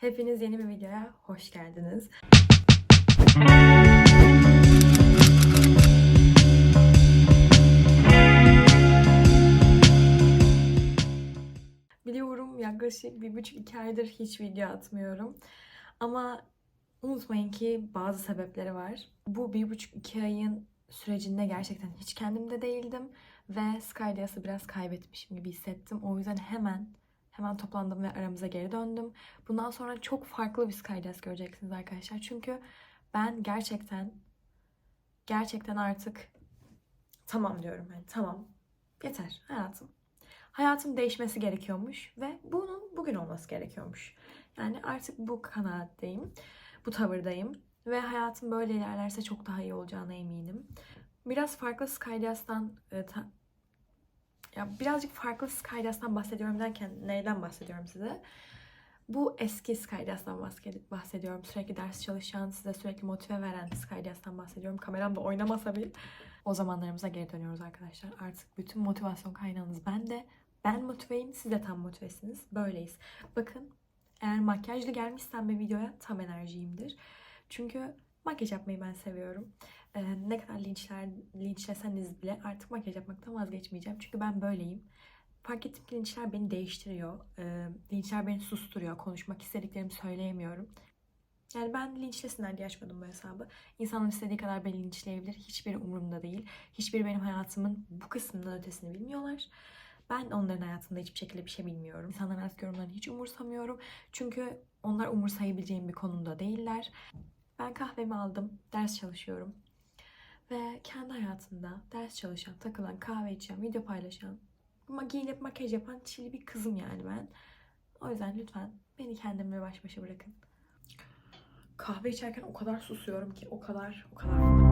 Hepiniz yeni bir videoya hoş geldiniz. Biliyorum yaklaşık bir buçuk iki aydır hiç video atmıyorum. Ama unutmayın ki bazı sebepleri var. Bu bir buçuk iki ayın sürecinde gerçekten hiç kendimde değildim. Ve Skydias'ı biraz kaybetmişim gibi hissettim. O yüzden hemen hemen toplandım ve aramıza geri döndüm. Bundan sonra çok farklı bir Skydias göreceksiniz arkadaşlar. Çünkü ben gerçekten gerçekten artık tamam diyorum yani tamam yeter hayatım. Hayatım değişmesi gerekiyormuş ve bunun bugün olması gerekiyormuş. Yani artık bu kanaatteyim, bu tavırdayım ve hayatım böyle ilerlerse çok daha iyi olacağına eminim. Biraz farklı Skydias'tan ta- ya birazcık farklı Skydias'tan bahsediyorum derken neyden bahsediyorum size? Bu eski Skydias'tan bahsed- bahsediyorum. Sürekli ders çalışan, size sürekli motive veren Skydias'tan bahsediyorum. Kameram da oynamasa bile. O zamanlarımıza geri dönüyoruz arkadaşlar. Artık bütün motivasyon kaynağınız bende. Ben motiveyim, siz de tam motivesiniz. Böyleyiz. Bakın eğer makyajlı gelmişsem bir videoya tam enerjiyimdir. Çünkü makyaj yapmayı ben seviyorum. Ee, ne kadar linçler, linçleseniz bile artık makyaj yapmaktan vazgeçmeyeceğim. Çünkü ben böyleyim. Fark ettim ki linçler beni değiştiriyor. Ee, linçler beni susturuyor. Konuşmak istediklerimi söyleyemiyorum. Yani ben linçlesinler diye açmadım bu hesabı. İnsanlar istediği kadar beni linçleyebilir. Hiçbiri umurumda değil. Hiçbiri benim hayatımın bu kısmından ötesini bilmiyorlar. Ben onların hayatında hiçbir şekilde bir şey bilmiyorum. İnsanların hayat yorumlarını hiç umursamıyorum. Çünkü onlar umursayabileceğim bir konumda değiller. Ben kahvemi aldım, ders çalışıyorum. Ve kendi hayatında ders çalışan, takılan, kahve içen, video paylaşan, giyinip makyaj yapan çili bir kızım yani ben. O yüzden lütfen beni kendimle baş başa bırakın. Kahve içerken o kadar susuyorum ki o kadar o kadar.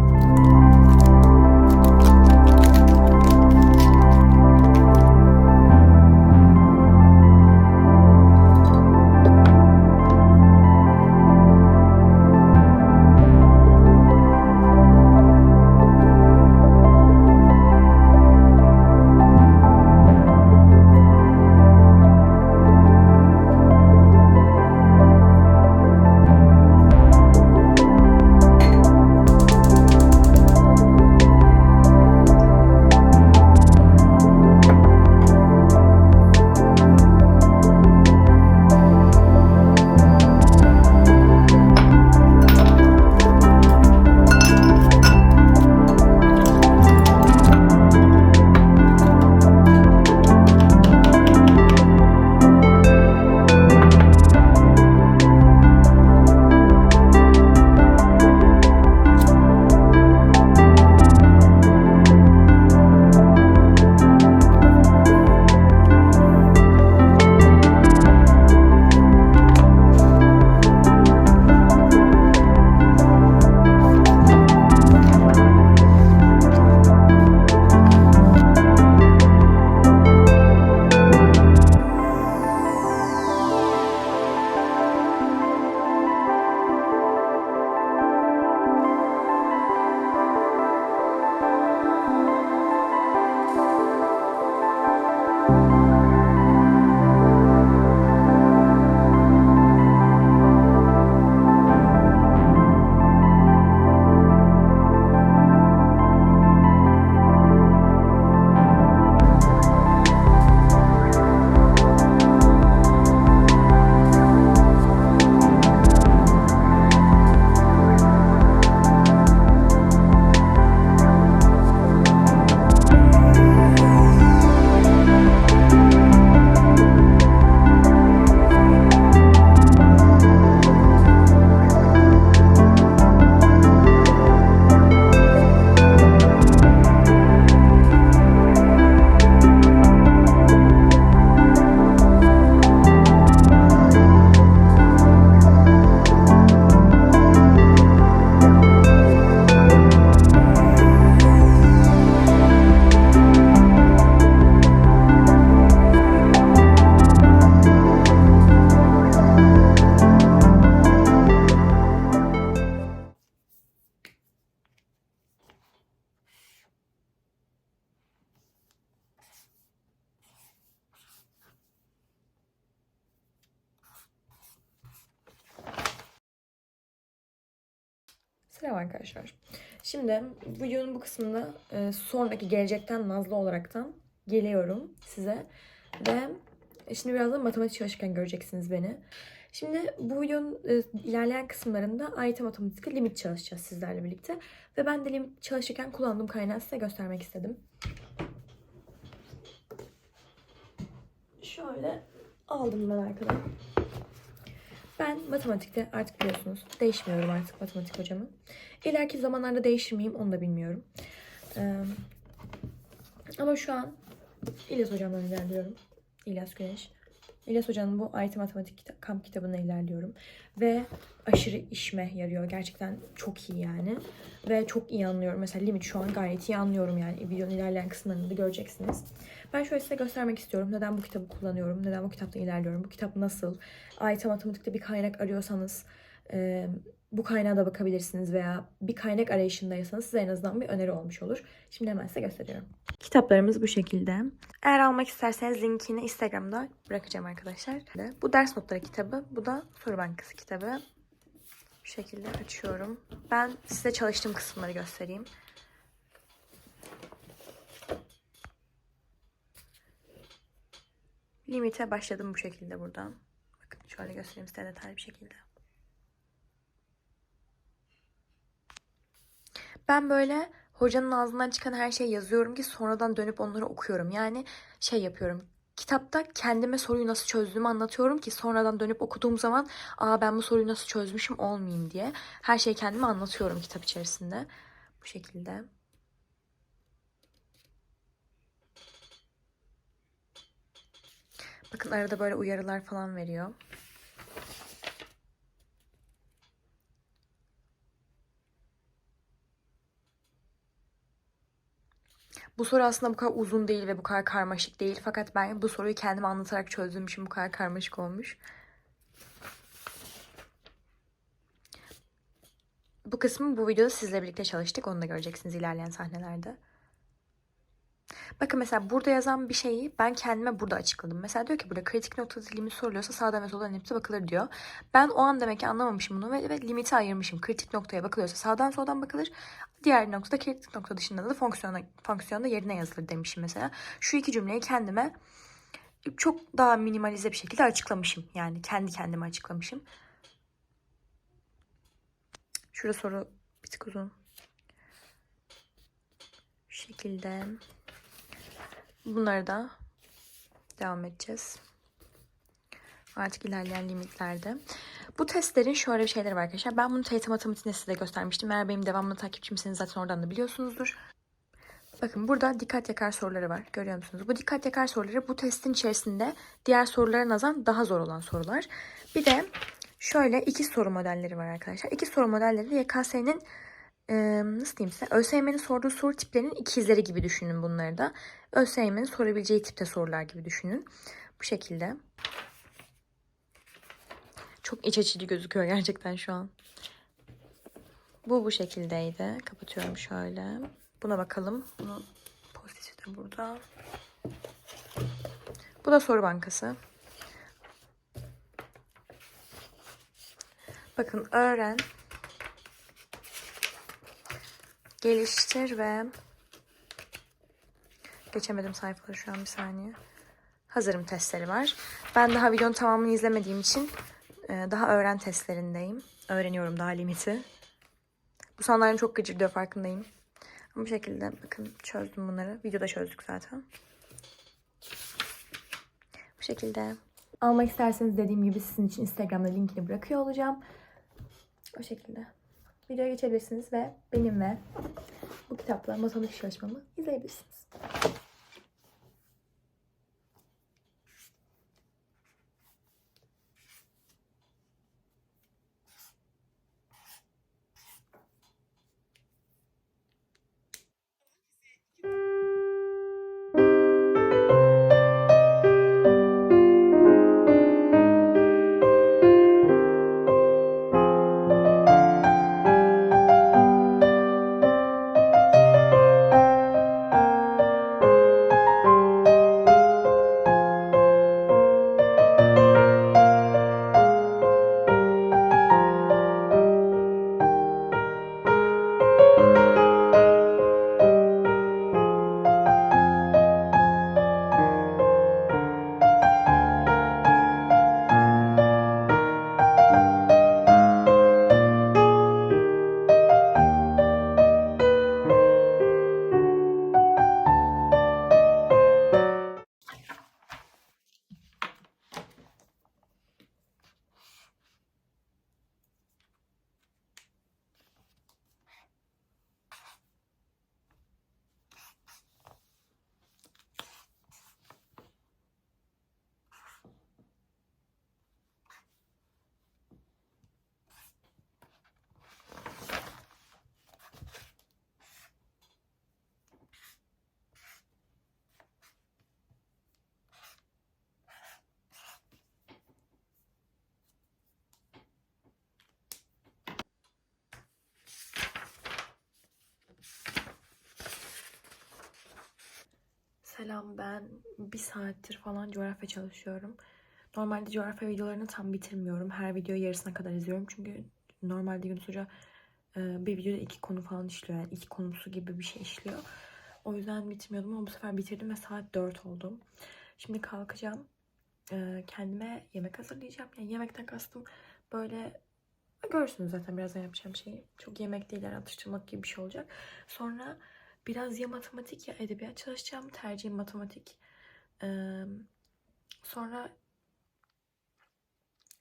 Selam arkadaşlar. Şimdi videonun bu kısmında e, sonraki gelecekten Nazlı olaraktan geliyorum size. Ve şimdi birazdan matematik çalışırken göreceksiniz beni. Şimdi bu videonun e, ilerleyen kısımlarında AYT matematikte limit çalışacağız sizlerle birlikte. Ve ben de limit çalışırken kullandığım kaynağı size göstermek istedim. Şöyle aldım ben arkadan. Ben matematikte artık biliyorsunuz değişmiyorum artık matematik hocamı. İleriki zamanlarda değişir miyim onu da bilmiyorum. Ee, ama şu an İlyas hocamdan ilerliyorum. İlyas Güneş. İlyas hocanın bu IT matematik kamp kitabına ilerliyorum. Ve aşırı işime yarıyor. Gerçekten çok iyi yani. Ve çok iyi anlıyorum. Mesela limit şu an gayet iyi anlıyorum yani. Videonun ilerleyen kısımlarında da göreceksiniz. Ben şöyle size göstermek istiyorum. Neden bu kitabı kullanıyorum? Neden bu kitapta ilerliyorum? Bu kitap nasıl? AYT matematikte bir kaynak arıyorsanız e, bu kaynağa da bakabilirsiniz veya bir kaynak arayışındaysanız size en azından bir öneri olmuş olur. Şimdi hemen size gösteriyorum. Kitaplarımız bu şekilde. Eğer almak isterseniz linkini Instagram'da bırakacağım arkadaşlar. Bu ders notları kitabı, bu da soru bankası kitabı. Bu şekilde açıyorum. Ben size çalıştığım kısımları göstereyim. Limite başladım bu şekilde buradan. Bakın şöyle göstereyim size detaylı bir şekilde. Ben böyle hocanın ağzından çıkan her şeyi yazıyorum ki sonradan dönüp onları okuyorum. Yani şey yapıyorum. Kitapta kendime soruyu nasıl çözdüğümü anlatıyorum ki sonradan dönüp okuduğum zaman aa ben bu soruyu nasıl çözmüşüm olmayayım diye. Her şeyi kendime anlatıyorum kitap içerisinde. Bu şekilde. Bakın arada böyle uyarılar falan veriyor. Bu soru aslında bu kadar uzun değil ve bu kadar karmaşık değil. Fakat ben bu soruyu kendime anlatarak çözdüğüm için bu kadar karmaşık olmuş. Bu kısmı bu videoda sizle birlikte çalıştık. Onu da göreceksiniz ilerleyen sahnelerde. Bakın mesela burada yazan bir şeyi ben kendime burada açıkladım. Mesela diyor ki burada kritik nokta limit soruluyorsa sağdan ve soldan limite bakılır diyor. Ben o an demek ki anlamamışım bunu ve, ve limiti ayırmışım. Kritik noktaya bakılıyorsa sağdan soldan bakılır. Diğer noktada kritik nokta dışında da fonksiyona, fonksiyonda yerine yazılır demişim mesela. Şu iki cümleyi kendime çok daha minimalize bir şekilde açıklamışım. Yani kendi kendime açıklamışım. Şurada soru bir tık uzun. Şekilde. Bunları da devam edeceğiz. Artık ilerleyen limitlerde. Bu testlerin şöyle bir şeyleri var arkadaşlar. Ben bunu TYT matematiğinde size göstermiştim. Eğer benim devamlı takipçimseniz zaten oradan da biliyorsunuzdur. Bakın burada dikkat yakar soruları var. Görüyor musunuz? Bu dikkat yakar soruları bu testin içerisinde diğer sorulara nazaran daha zor olan sorular. Bir de şöyle iki soru modelleri var arkadaşlar. İki soru modelleri de YKS'nin e, nasıl diyeyim size? ÖSYM'nin sorduğu soru tiplerinin ikizleri gibi düşünün bunları da. ÖSYM'nin sorabileceği tipte sorular gibi düşünün. Bu şekilde. Çok iç açıcı gözüküyor gerçekten şu an. Bu bu şekildeydi. Kapatıyorum şöyle. Buna bakalım. Bunu postisi de burada. Bu da soru bankası. Bakın öğren, geliştir ve geçemedim sayfaları şu an bir saniye. Hazırım testleri var. Ben daha videonun tamamını izlemediğim için e, daha öğren testlerindeyim. Öğreniyorum daha limiti. Bu soruların çok gıcır diyor farkındayım. Bu şekilde bakın çözdüm bunları. Videoda çözdük zaten. Bu şekilde. Almak isterseniz dediğim gibi sizin için Instagram'da linkini bırakıyor olacağım. O şekilde. Videoya geçebilirsiniz ve benim ve bu kitapla matematik çalışmamı izleyebilirsiniz. Selam. Ben bir saattir falan coğrafya çalışıyorum. Normalde coğrafya videolarını tam bitirmiyorum. Her videoyu yarısına kadar izliyorum. Çünkü normalde Yunus Hoca e, bir videoda iki konu falan işliyor. Yani iki konusu gibi bir şey işliyor. O yüzden bitirmiyordum ama bu sefer bitirdim ve saat 4 oldu. Şimdi kalkacağım. E, Kendime yemek hazırlayacağım. Yani yemekten kastım böyle görürsünüz zaten birazdan yapacağım şeyi. Çok yemek değil yani atıştırmak gibi bir şey olacak. Sonra biraz ya matematik ya edebiyat çalışacağım. Tercihim matematik. Ee, sonra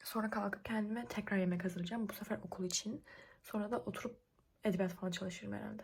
sonra kalkıp kendime tekrar yemek hazırlayacağım. Bu sefer okul için. Sonra da oturup edebiyat falan çalışırım herhalde.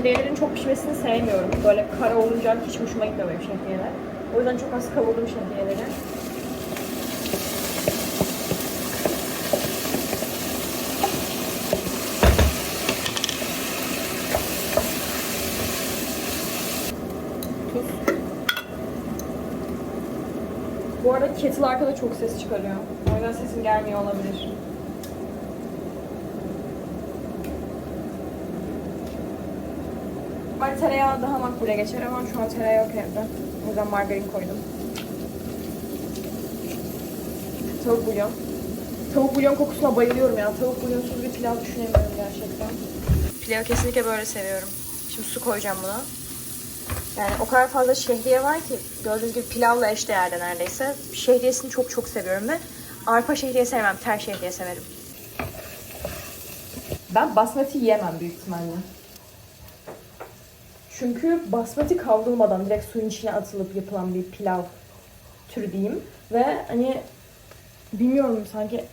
Şehriyelerin çok pişmesini sevmiyorum. Böyle kara olunca hiç hoşuma gitmiyor şehriyeler. O yüzden çok az kavurdum şehriyeleri. Bu arada kettle arkada çok ses çıkarıyor. O yüzden sesim gelmiyor olabilir. Ben tereyağı daha makbule geçer ama şu an tereyağı yok evde. O yüzden margarin koydum. Tavuk bulyon. Tavuk bulyon kokusuna bayılıyorum ya. Tavuk bulyonsuz bir pilav düşünemiyorum gerçekten. Pilavı kesinlikle böyle seviyorum. Şimdi su koyacağım buna. Yani o kadar fazla şehriye var ki gördüğünüz gibi pilavla eşdeğerde neredeyse. Şehriyesini çok çok seviyorum ve arpa şehriye sevmem, ter şehriye severim. Ben basmati yiyemem büyük ihtimalle. Çünkü basmati kavrulmadan direkt suyun içine atılıp yapılan bir pilav türü diyeyim. Ve hani bilmiyorum sanki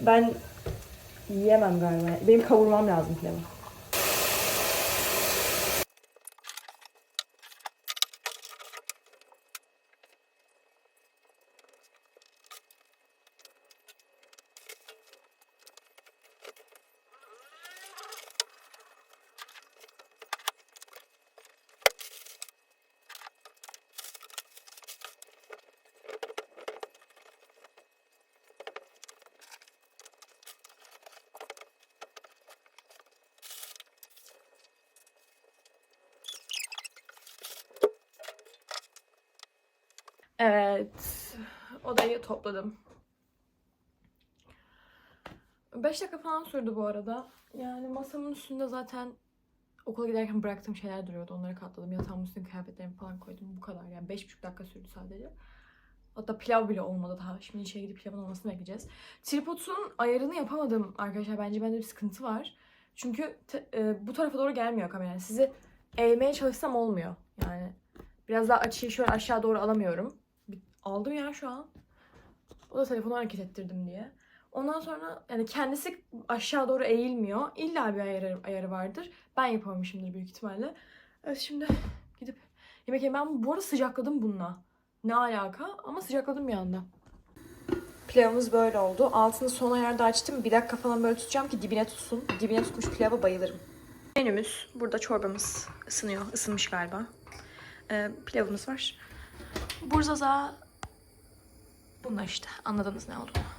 ben yiyemem galiba. Benim kavurmam lazım pilavı. Evet. Odayı topladım. 5 dakika falan sürdü bu arada. Yani masamın üstünde zaten okula giderken bıraktığım şeyler duruyordu. Onları katladım. Yatağımın üstüne kıyafetlerimi falan koydum. Bu kadar yani. 5,5 dakika sürdü sadece. Hatta pilav bile olmadı daha. Şimdi işe gidip pilavın olmasını bekleyeceğiz. Tripodun ayarını yapamadım arkadaşlar. Bence bende bir sıkıntı var. Çünkü e, bu tarafa doğru gelmiyor kamera. Yani sizi eğmeye çalışsam olmuyor. Yani biraz daha açıyı şöyle aşağı doğru alamıyorum. Aldım ya şu an. O da telefonu hareket ettirdim diye. Ondan sonra yani kendisi aşağı doğru eğilmiyor. İlla bir ayarı, ayarı vardır. Ben yapamamışımdır büyük ihtimalle. Evet şimdi gidip yemek yemem. Ben bu arada sıcakladım bununla. Ne alaka? Ama sıcakladım bir anda. Pilavımız böyle oldu. Altını son ayarda açtım. Bir dakika falan böyle tutacağım ki dibine tutsun. Dibine tutmuş pilava bayılırım. Menümüz. Burada çorbamız ısınıyor. Isınmış galiba. Ee, pilavımız var. Burzaza bunlar işte. Anladınız ne olduğunu.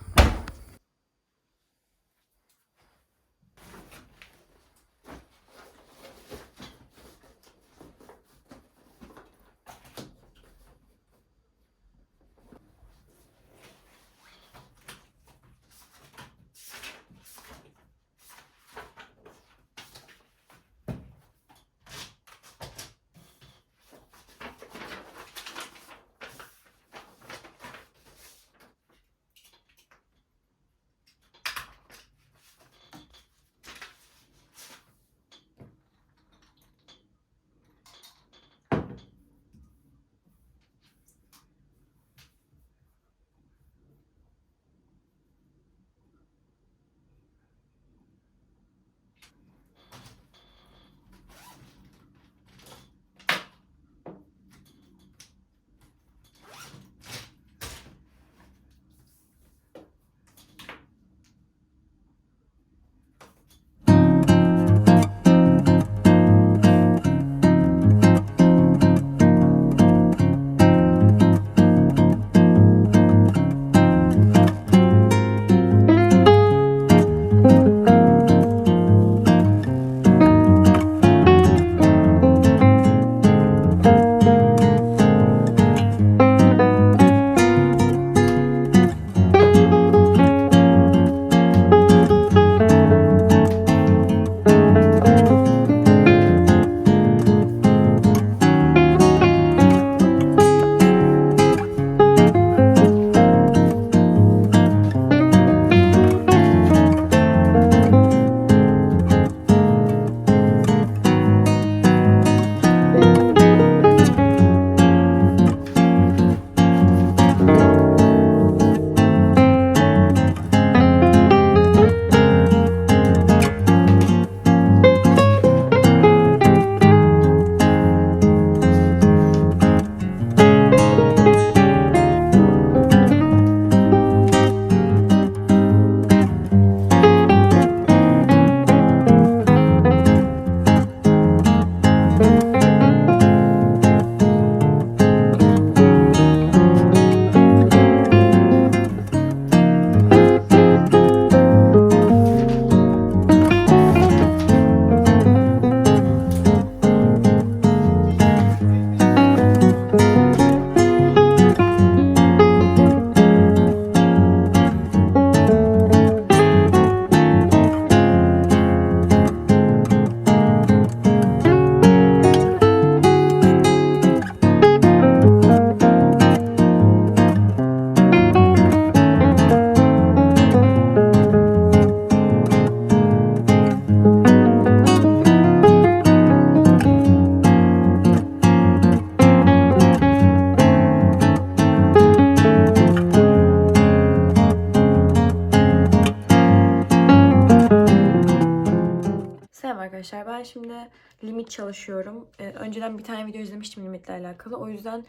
Çalışıyorum. Ee, önceden bir tane video izlemiştim limitle alakalı. O yüzden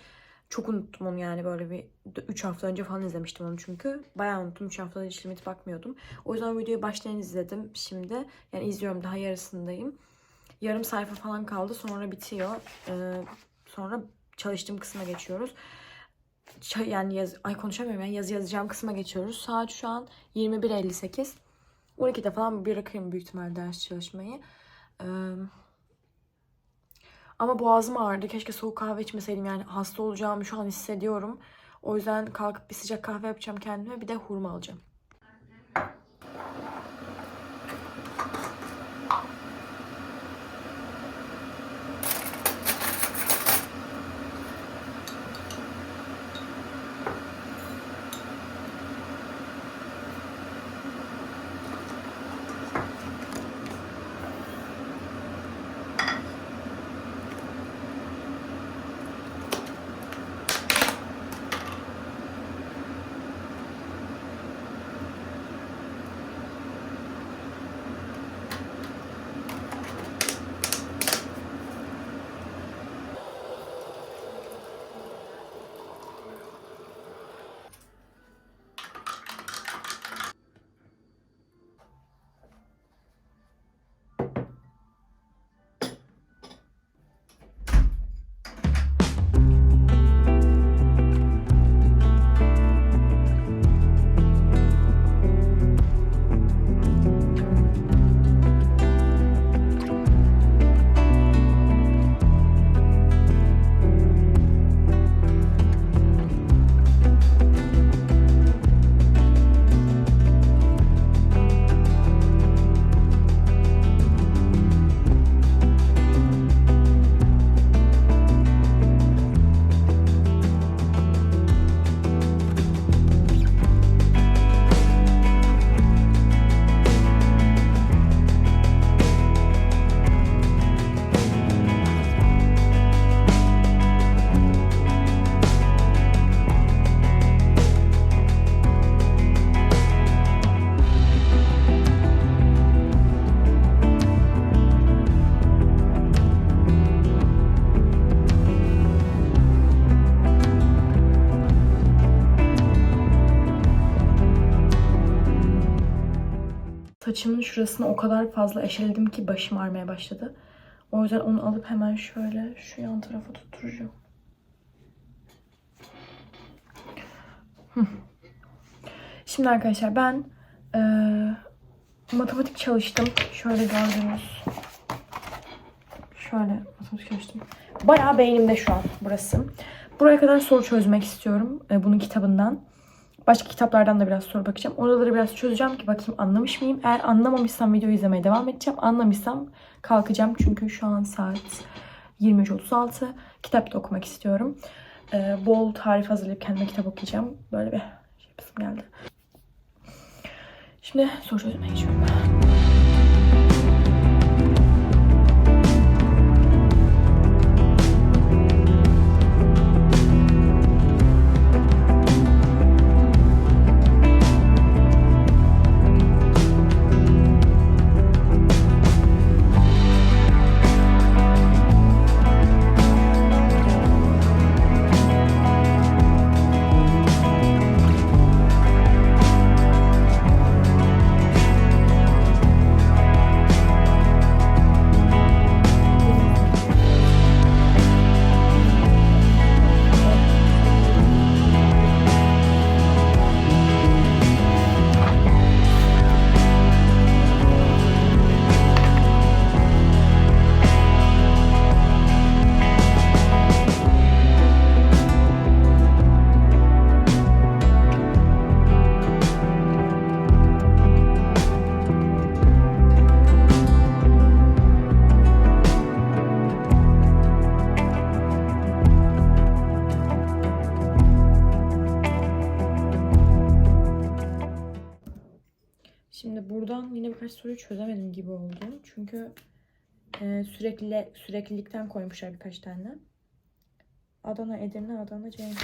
çok unuttum onu yani böyle bir 3 hafta önce falan izlemiştim onu çünkü. Bayağı unuttum. 3 haftada hiç limit bakmıyordum. O yüzden o videoyu baştan izledim şimdi. Yani izliyorum daha yarısındayım. Yarım sayfa falan kaldı. Sonra bitiyor. Ee, sonra çalıştığım kısma geçiyoruz. Yani yaz ay konuşamıyorum yani yazı yazacağım kısma geçiyoruz. Saat şu an 21.58. 12'de falan bırakayım büyük ihtimal ders çalışmayı. Ee, ama boğazım ağrıdı. Keşke soğuk kahve içmeseydim. Yani hasta olacağımı şu an hissediyorum. O yüzden kalkıp bir sıcak kahve yapacağım kendime. Bir de hurma alacağım. Şurasını o kadar fazla eşeledim ki başım ağrımaya başladı. O yüzden onu alıp hemen şöyle şu yan tarafa tutturacağım. Şimdi arkadaşlar ben eee, matematik çalıştım. Şöyle gördüğünüz. Şöyle matematik çalıştım. Bayağı beynimde şu an burası. Buraya kadar soru çözmek istiyorum. e, bunun kitabından. Başka kitaplardan da biraz soru bakacağım. Oraları biraz çözeceğim ki bakayım anlamış mıyım. Eğer anlamamışsam videoyu izlemeye devam edeceğim. Anlamışsam kalkacağım. Çünkü şu an saat 23.36. Kitap da okumak istiyorum. Ee, bol tarif hazırlayıp kendime kitap okuyacağım. Böyle bir şey yapasım geldi. Şimdi soru çözmeye geçiyorum. Birkaç soruyu çözemedim gibi oldu. Çünkü e, sürekli süreklilikten koymuşlar birkaç tane. Adana, Edirne, Adana, Ceyhan.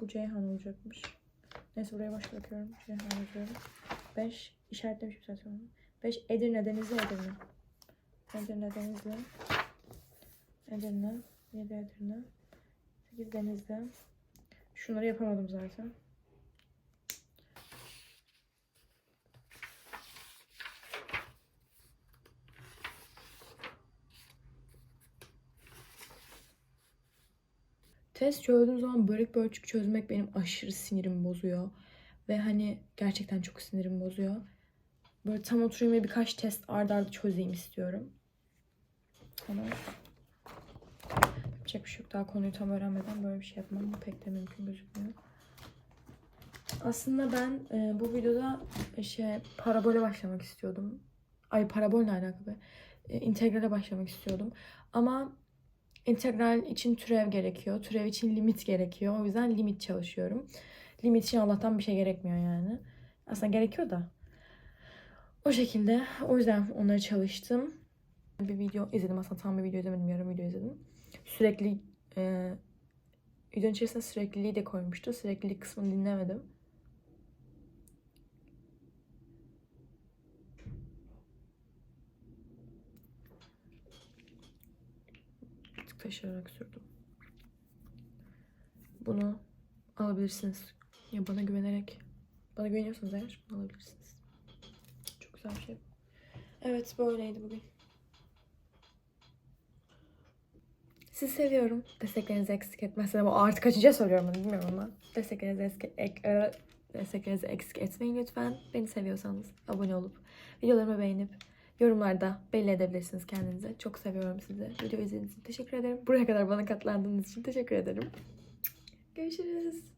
Bu Ceyhan olacakmış. Neyse buraya baş bırakıyorum. Ceyhan yazıyorum. 5 işaretlemişim zaten. 5 Edirne, Denizli, Edirne. Edirne, Denizli. Edirne. 7 Edirne. 8 Denizli. Şunları yapamadım zaten. Test çözdüğüm zaman börek bölçük çözmek benim aşırı sinirimi bozuyor. Ve hani gerçekten çok sinirimi bozuyor. Böyle tam oturayım ve birkaç test ard arda çözeyim istiyorum. Ama yapacak bir şey yok. Daha konuyu tam öğrenmeden böyle bir şey yapmam pek de mümkün gözükmüyor. Aslında ben e, bu videoda e, şey parabole başlamak istiyordum. Ay parabol ne alaka be? E, integrale başlamak istiyordum. Ama integral için türev gerekiyor. Türev için limit gerekiyor. O yüzden limit çalışıyorum. Limit için Allah'tan bir şey gerekmiyor yani. Aslında gerekiyor da. O şekilde. O yüzden onları çalıştım. Bir video izledim. Aslında tam bir video izlemedim. Yarım video izledim. Sürekli e, videonun içerisinde sürekliliği de koymuştu. Süreklilik kısmını dinlemedim. Taşıyarak sürdüm. Bunu alabilirsiniz. Ya bana güvenerek, bana güveniyorsanız eğer bunu alabilirsiniz. Çok güzel bir şey. Evet böyleydi bugün. Sizi seviyorum. Desteklerinizi eksik etmezseniz bu artık kaçıncıya söylüyorum bunu bilmiyorum ama desteklerinizi eksik, ek, e, desteklerinizi eksik etmeyin lütfen. Beni seviyorsanız abone olup videolarımı beğenip yorumlarda belli edebilirsiniz kendinize. Çok seviyorum sizi. Video izlediğiniz için teşekkür ederim. Buraya kadar bana katlandığınız için teşekkür ederim. Görüşürüz.